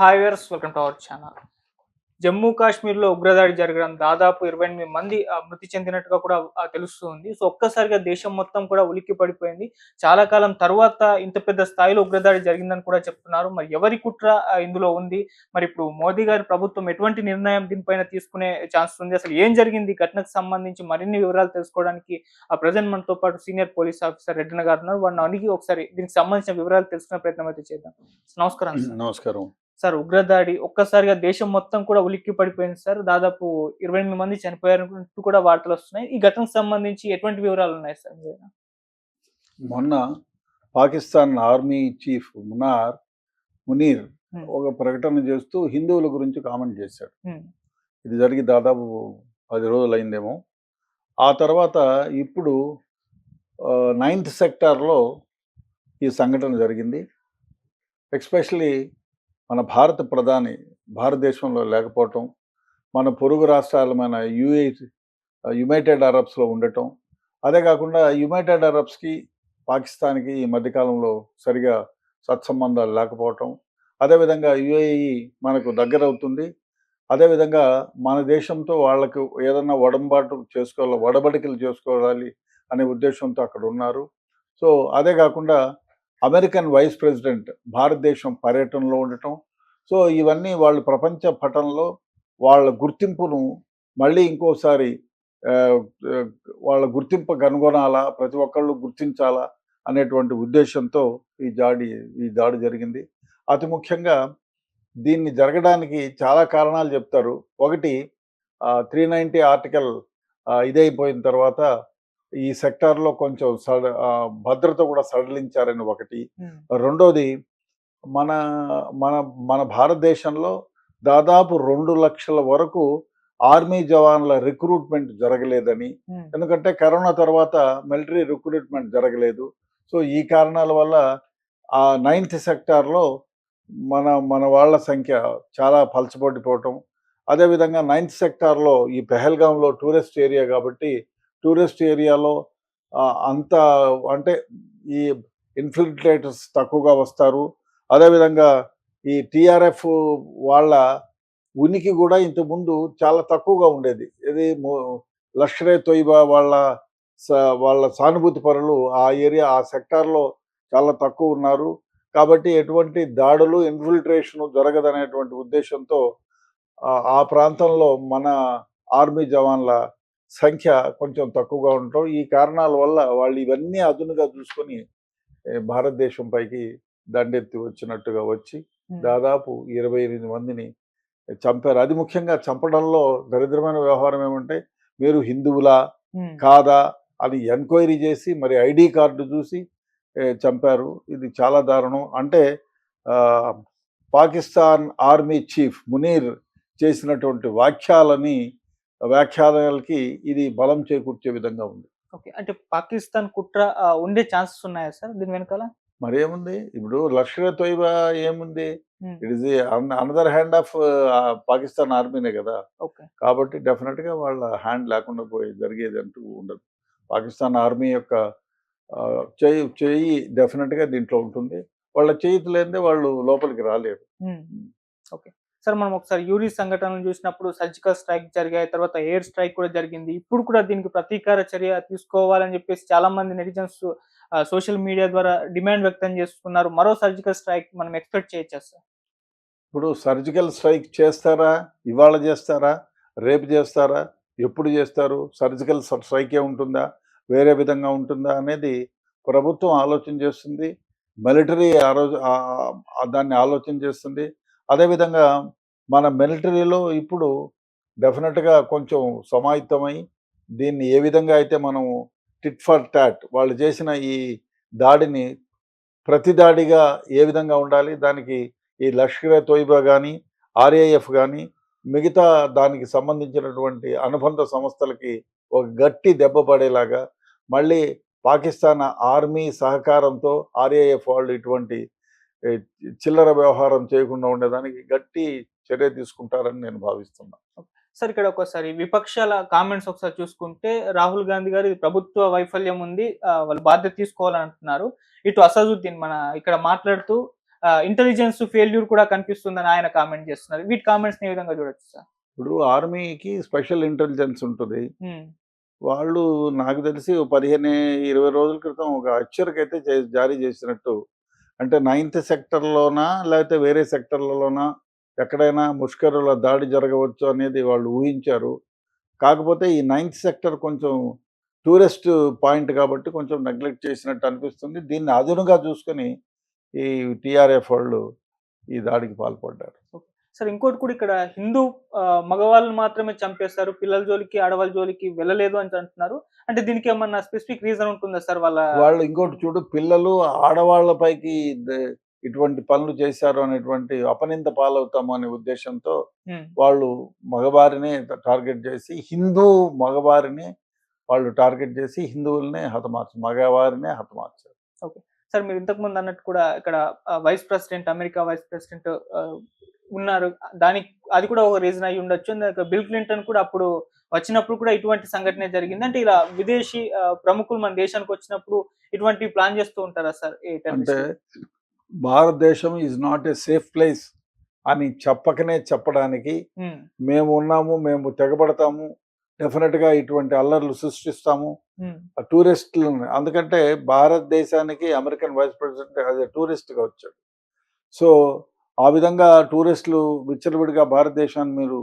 Hi welcome to our channel. Jammu కాశ్మీర్లో ఉగ్రదాడి జరగడం దాదాపు ఇరవై ఎనిమిది మంది మృతి చెందినట్టుగా కూడా తెలుస్తుంది. సో ఒక్కసారిగా దేశం మొత్తం కూడా ఉలిక్కి పడిపోయింది. చాలా కాలం తర్వాత ఇంత పెద్ద స్థాయిలో ఉగ్రదాడి జరిగిందని కూడా చెప్తున్నారు. మరి ఎవరి కుట్ర ఇందులో ఉంది? మరి ఇప్పుడు మోదీ గారి ప్రభుత్వం ఎటువంటి నిర్ణయం దీనిపైన తీసుకునే ఛాన్స్ ఉంది? అసలు ఏం జరిగింది? ఘటనకు సంబంధించి మరిన్ని వివరాలు తెలుసుకోవడానికి ఆ ప్రజెంట్ మనతో పాటు సీనియర్ పోలీస్ ఆఫీసర్ రెడ్డిన గారు ఉన్నారు. వాడిని అడిగి ఒకసారి దీనికి సంబంధించిన వివరాలు తెలుసుకునే ప్రయత్నం అయితే చేద్దాం. నమస్కారం సార్. నమస్కారం. సార్ ఉగ్రదాడి ఒక్కసారిగా దేశం మొత్తం కూడా ఉలిక్కి పడిపోయింది సార్. దాదాపు ఇరవై ఎనిమిది మంది చనిపోయారంటూ కూడా వార్తలు వస్తున్నాయి. ఈ ఘటనకు సంబంధించి ఎటువంటి వివరాలు ఉన్నాయి సార్? మొన్న పాకిస్తాన్ ఆర్మీ చీఫ్ మునార్ మునీర్. ఒక ప్రకటన చేస్తూ హిందువుల గురించి కామెంట్ చేశాడు. ఇది జరిగి దాదాపు పది రోజులు అయిందేమో ఆ తర్వాత ఇప్పుడు నైన్త్ సెక్టార్లో ఈ సంఘటన జరిగింది. ఎక్స్పెషలీ మన భారత ప్రధాని భారతదేశంలో లేకపోవటం మన పొరుగు రాష్ట్రాలమైన యుఏ యునైటెడ్ అరబ్స్లో ఉండటం అదే కాకుండా యునైటెడ్ అరబ్స్కి పాకిస్తాన్కి ఈ మధ్యకాలంలో సరిగా సత్సంబంధాలు లేకపోవటం అదేవిధంగా యుఏఈ మనకు దగ్గర అవుతుంది అదేవిధంగా మన దేశంతో వాళ్ళకు ఏదన్నా వడంబాటు చేసుకోవాలి వడబడికలు చేసుకోవాలి అనే ఉద్దేశంతో అక్కడ ఉన్నారు. సో అదే కాకుండా అమెరికన్ వైస్ ప్రెసిడెంట్ భారతదేశం పర్యటనలో ఉండటం. సో ఇవన్నీ వాళ్ళు ప్రపంచ పటంలో వాళ్ళ గుర్తింపును మళ్ళీ ఇంకోసారి వాళ్ళ గుర్తింపు కనుగొనాలా ప్రతి ఒక్కళ్ళు గుర్తించాలా అనేటువంటి ఉద్దేశంతో ఈ దాడి ఈ దాడి జరిగింది. అతి ముఖ్యంగా దీన్ని జరగడానికి చాలా కారణాలు చెప్తారు. ఒకటి త్రీ నైంటీ ఆర్టికల్ ఇదైపోయిన తర్వాత ఈ సెక్టార్లో కొంచెం భద్రత కూడా సడలించారని ఒకటి. రెండోది మన మన మన భారతదేశంలో దాదాపు రెండు లక్షల వరకు ఆర్మీ జవాన్ల రిక్రూట్మెంట్ జరగలేదని. ఎందుకంటే కరోనా తర్వాత మిలిటరీ రిక్రూట్మెంట్ జరగలేదు. సో ఈ కారణాల వల్ల ఆ నైన్త్ సెక్టార్లో మన మన వాళ్ళ సంఖ్య చాలా పలచబడిపోవటం. అదేవిధంగా నైన్త్ సెక్టార్లో ఈ పెహల్గాంలో టూరిస్ట్ ఏరియా కాబట్టి టూరిస్ట్ ఏరియాలో అంత అంటే ఈ ఇన్ఫిల్ట్రేటర్స్ తక్కువగా వస్తారు. అదేవిధంగా ఈ టీఆర్ఎఫ్ వాళ్ళ ఉనికి కూడా ఇంతకుముందు చాలా తక్కువగా ఉండేది. ఇది మో- లష్కరే తొయ్బా వాళ్ళ స- వాళ్ళ సానుభూతి పరులు ఆ ఏరియా ఆ సెక్టార్లో చాలా తక్కువ ఉన్నారు. కాబట్టి ఎటువంటి దాడులు ఇన్ఫిల్ట్రేషన్ జరగదనేటువంటి ఉద్దేశంతో ఆ ప్రాంతంలో మన ఆర్మీ జవాన్ల సంఖ్య కొంచెం తక్కువగా ఉండటం ఈ కారణాల వల్ల వాళ్ళు ఇవన్నీ అదునుగా చూసుకొని భారతదేశం పైకి దండెత్తి వచ్చినట్టుగా వచ్చి దాదాపు ఇరవై ఎనిమిది మందిని చంపారు. అది ముఖ్యంగా చంపడంలో దరిద్రమైన వ్యవహారం ఏమంటే మీరు హిందువులా కాదా అని ఎంక్వైరీ చేసి మరి ఐడి కార్డు చూసి చంపారు. ఇది చాలా దారుణం. అంటే పాకిస్తాన్ ఆర్మీ చీఫ్ మునీర్ చేసినటువంటి వాక్యాలని వ్యాఖ్యానాలకి ఇది బలం చేకూర్చే విధంగా ఉంది. ఓకే. అంటే పాకిస్తాన్ కుట్ర ఉండే ఛాన్సెస్ ఉన్నాయా సార్ దీని వెనకాల? మరేముంది ఇప్పుడు లష్కర్ తొయ్బా ఏముంది? It is another hand of Pakistan ఆర్మీనే కదా? ఓకే. కాబట్టి డెఫినెట్గా వాళ్ళ హ్యాండ్ లేకుండా పోయి జరిగేది అంటూ ఉండదు. పాకిస్తాన్ ఆర్మీ యొక్క చేయి చేయి డెఫినెట్గా దీంట్లో ఉంటుంది. వాళ్ళ చేతి లేనిదే వాళ్ళు లోపలికి రాలేరు. ఓకే. సార్ మనం ఒకసారి యూరి సంఘటనలు చూసినప్పుడు సర్జికల్ స్ట్రైక్ జరిగాయి తర్వాత ఎయిర్ స్ట్రైక్ కూడా జరిగింది. ఇప్పుడు కూడా దీనికి ప్రతీకార చర్య తీసుకోవాలని చెప్పేసి చాలా మంది నెటిజన్స్ సోషల్ మీడియా ద్వారా డిమాండ్ వ్యక్తం చేస్తున్నారు. మరో సర్జికల్ స్ట్రైక్ మనం ఎక్స్పెక్ట్ చేయొచ్చా సార్? ఇప్పుడు సర్జికల్ స్ట్రైక్ చేస్తారా? ఇవాళ చేస్తారా? రేపు చేస్తారా? ఎప్పుడు చేస్తారు? సర్జికల్ స్ట్రైకే ఉంటుందా? వేరే విధంగా ఉంటుందా అనేది ప్రభుత్వం ఆలోచన చేస్తుంది. మిలిటరీ ఆ రోజు దాన్ని ఆలోచన చేస్తుంది. అదేవిధంగా మన మిలిటరీలో ఇప్పుడు డెఫినెట్గా కొంచెం సమాహితమై దీన్ని ఏ విధంగా అయితే మనం టిట్ ఫర్ టాట్ వాళ్ళు చేసిన ఈ దాడిని ప్రతి దాడిగా ఏ విధంగా ఉండాలి దానికి ఈ లష్కరే తోయిబా కానీ ఆర్ఏఎఫ్ కానీ మిగతా దానికి సంబంధించినటువంటి అనుబంధ సంస్థలకి ఒక గట్టి దెబ్బ పడేలాగా మళ్ళీ పాకిస్తాన్ ఆర్మీ సహకారంతో ఆర్ఏఎఫ్ వాళ్ళు ఇటువంటి చిల్లర వ్యవహారం చేయకుండా ఉండేదానికి గట్టి చర్య తీసుకుంటారని నేను భావిస్తున్నాను సార్ ఇక్కడ ఒకసారి విపక్షాల కామెంట్స్ ఒకసారి చూసుకుంటే రాహుల్ గాంధీ గారు ప్రభుత్వ వైఫల్యం ఉంది వాళ్ళు బాధ్యత తీసుకోవాలని అంటున్నారు ఇటు అసదుద్దీన్ మన ఇక్కడ మాట్లాడుతూ ఇంటెలిజెన్స్ ఫెయిల్యూర్ కూడా కనిపిస్తుందని ఆయన కామెంట్ చేస్తున్నారు. వీటి కామెంట్స్ ఏ విధంగా చూడొచ్చు సార్? ఇప్పుడు ఆర్మీకి స్పెషల్ ఇంటెలిజెన్స్ ఉంటుంది. వాళ్ళు నాకు తెలిసి పదిహేను ఇరవై రోజుల క్రితం ఒక హెచ్చరిక అయితే జారీ చేసినట్టు అంటే నైన్త్ సెక్టర్లోనా లేకపోతే వేరే సెక్టర్లలోనా ఎక్కడైనా ముష్కరుల దాడి జరగవచ్చు అనేది వాళ్ళు ఊహించారు. కాకపోతే ఈ నైన్త్ సెక్టర్ కొంచెం టూరిస్ట్ పాయింట్ కాబట్టి కొంచెం నెగ్లెక్ట్ చేసినట్టు అనిపిస్తుంది. దీన్ని అదునుగా చూసుకొని ఈ టీఆర్ఎఫ్ వాళ్ళు ఈ దాడికి పాల్పడ్డారు. సార్ ఇంకోటి కూడా ఇక్కడ హిందూ మగవాళ్ళని మాత్రమే చంపేస్తారు పిల్లల జోలికి ఆడవాళ్ళ జోలికి వెళ్ళలేదు అని అంటున్నారు. అంటే దీనికి ఏమన్నా స్పెసిఫిక్ రీజన్ ఉంటుందా సార్ వాళ్ళ వాళ్ళు ఇంకోటి చూడు పిల్లలు ఆడవాళ్ళపైకి ఇటువంటి పనులు చేశారు అనేటువంటి అపనింద పాలవుతాము అనే ఉద్దేశంతో వాళ్ళు మగవారిని టార్గెట్ చేసి హిందూ మగవారిని వాళ్ళు టార్గెట్ చేసి హిందువుల్ని హతమార్చారు మగవారినే హతమార్చారు. సార్ మీరు ఇంతకు ముందు అన్నట్టు కూడా ఇక్కడ vice president America vice president ఉన్నారు. దానికి అది కూడా ఒక రీజన్ అయి ఉండొచ్చు. బిల్ క్లింటన్ కూడా అప్పుడు వచ్చినప్పుడు కూడా ఇటువంటి సంఘటన జరిగింది. అంటే ఇలా విదేశీ ప్రముఖులు మన దేశానికి వచ్చినప్పుడు ఇటువంటి ప్లాన్ చేస్తూ ఉంటారా సార్? అంటే? భారతదేశం is not a safe place అని చెప్పకనే చెప్పడానికి మేము ఉన్నాము మేము తెగబడతాము డెఫినెట్గా ఇటువంటి అల్లర్లు సృష్టిస్తాము టూరిస్టులను. అందుకంటే భారతదేశానికి American vice president as a టూరిస్ట్గా వచ్చాడు సో ఆ విధంగా టూరిస్టులు విచ్చలవిడిగా భారతదేశాన్ని మీరు